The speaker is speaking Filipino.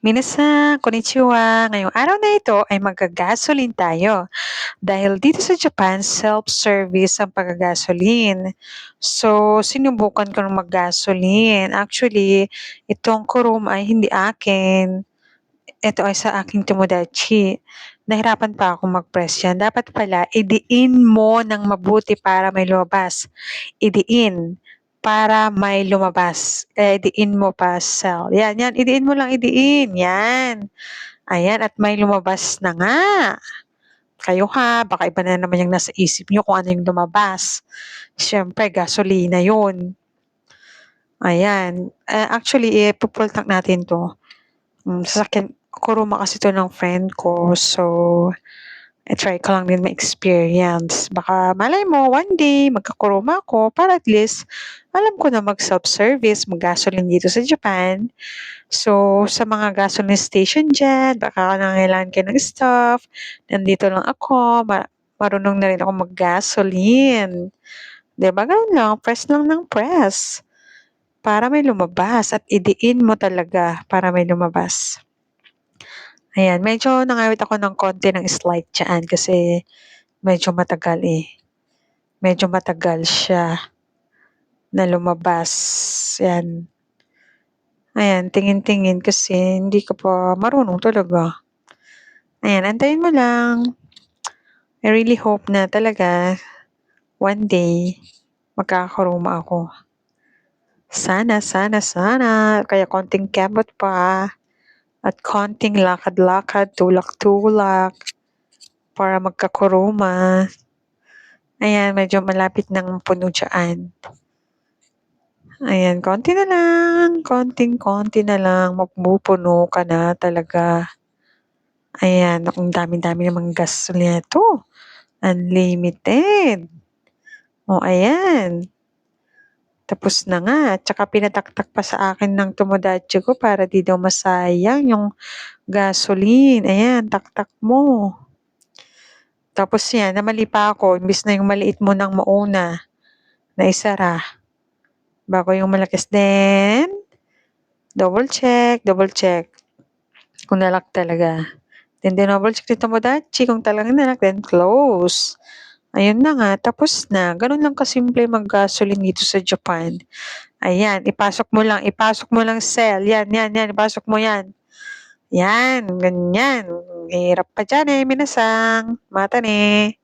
Minasan, konnichiwa. Ngayong araw na ito ay magga-gasoline tayo. Dahil dito sa Japan, self-service ang pagga-gasoline. So, sinubukan ko ng mag-gasoline. Actually, itong Kuruma ay hindi akin. Ito ay sa aking tomodachi. Nahirapan pa akong mag-press yan. Dapat pala, idiin mo ng mabuti para may lumabas. Idiin para may lumabas. Kaya idiin mo pa cell. Yan, yan. Idiin mo lang, idiin. Yan. Ayan, at may lumabas na nga. Kayo ha, baka iba na naman yung nasa isip nyo kung ano yung lumabas. Siyempre, gasolina yun. Ayan. Uh, actually, eh, pupull tank natin to. Um, sasakyan, kuruma kasi to ng friend ko. So, i-try ko lang din ma-experience. Baka malay mo, one day, magkakuruma ako para at least alam ko na mag-self-service, mag-gasoline dito sa Japan. So, sa mga gasoline station dyan, baka nangailangan kayo ng stuff, nandito lang ako, ma- marunong na rin ako mag-gasoline. Diba? Ganun lang, press lang ng press. Para may lumabas at idiin mo talaga para may lumabas. Ayan, medyo nangawit ako ng konti ng slide dyan kasi medyo matagal eh. Medyo matagal siya na lumabas. Yan. Ayan, tingin-tingin kasi hindi ka pa marunong talaga. Ayan, antayin mo lang. I really hope na talaga one day magkakaroon ako. Sana, sana, sana. Kaya konting kebot pa. At konting lakad-lakad, tulak-tulak. Para magkakuruma. Ayan, medyo malapit ng puno. Ayan, konti na lang, konting-konti na lang, magpupuno ka na talaga. Ayan, ang dami-dami namang gasolina to. Unlimited. O, ayan. Tapos na nga. Tsaka pinataktak pa sa akin ng tomodachi ko para di daw masayang yung gasoline. Ayan, taktak mo. Tapos yan, namali pa ako. Imbis na yung maliit mo nang mauna na isara bago yung malakas. Then, double check, double check. Kung nalak talaga. Then, double check dito mo dachi. Kung talagang nalak, then close. Ayun na nga, tapos na. Ganun lang kasimple mag-gasoline dito sa Japan. Ayan, ipasok mo lang, ipasok mo lang cell. Yan, yan, yan, ipasok mo yan. Yan, ganyan. Hirap pa dyan eh, minasang. Mata ni.